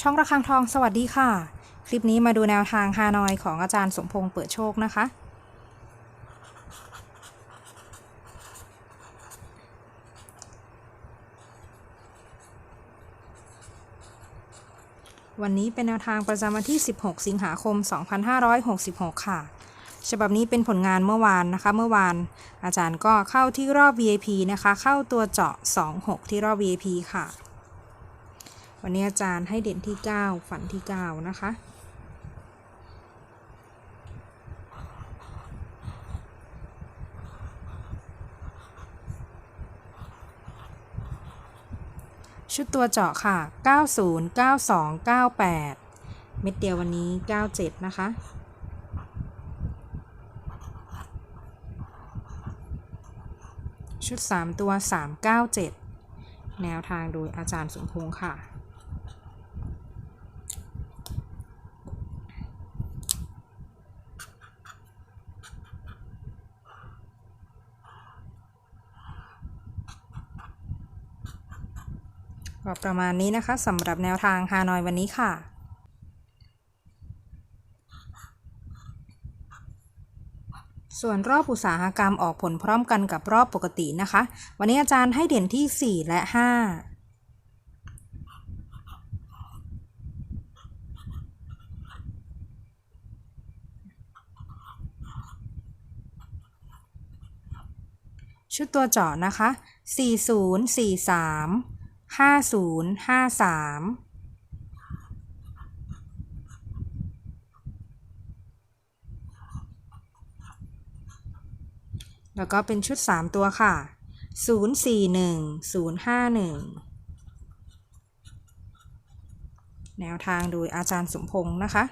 ช่องระฆังทองสวัสดีค่ะ คลิปนี้มาดูแนวทางฮานอยของอาจารย์สมพงษ์เปิดโชคนะคะ วันนี้เป็นแนวทางประจำวันที่ 16 สิงหาคม 2566 ค่ะ ฉบับนี้เป็นผลงานเมื่อวานนะคะ เมื่อวานอาจารย์ก็เข้าที่รอบ VIP นะคะ เข้าตัวเจาะ 26 ที่รอบ VIP ค่ะ วันนี้อาจารย์ให้เด่นที่ 9 ฝันที่ 9 นะคะ ชุดตัวเจาะค่ะ 90 92 98 เม็ดเดียววันนี้ 97 นะคะชุด 3 ตัว 397 แนวทางโดยอาจารย์สมพงษ์ค่ะ ก็ประมาณนี้นะคะสำหรับแนวทางฮานอยวันนี้ค่ะส่วนรอบอุตสาหกรรมออกผลพร้อมกันกับรอบปกตินะคะ วันนี้อาจารย์ให้เด่นที่ 4 และ 5 ชุดตัวเจาะนะคะ 4043 5053แล้วก็เป็นชุด 3 ตัวค่ะ 041 051 แนวทางโดยอาจารย์สมพงศ์นะคะ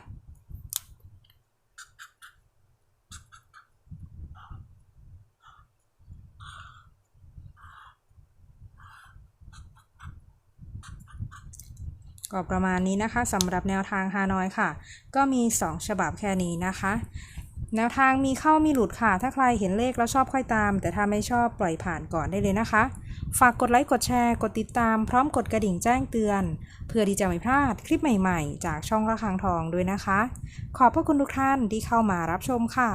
ก็ประมาณนี้นะคะสำหรับแนวทางฮานอยค่ะ ก็มี 2 ฉบับแค่นี้นะคะ แนวทางมีเข้ามีหลุดค่ะ ถ้าใครเห็นเลขแล้วชอบค่อยตาม แต่ถ้าไม่ชอบปล่อยผ่านก่อนได้เลยนะคะ ฝากกดไลค์กดแชร์ กดติดตามพร้อมกดกระดิ่งแจ้งเตือน เพื่อที่จะไม่พลาดคลิปใหม่ ๆ จากช่องระฆังทองด้วยนะคะ ขอบพระคุณทุกท่านที่เข้ามารับชมค่ะ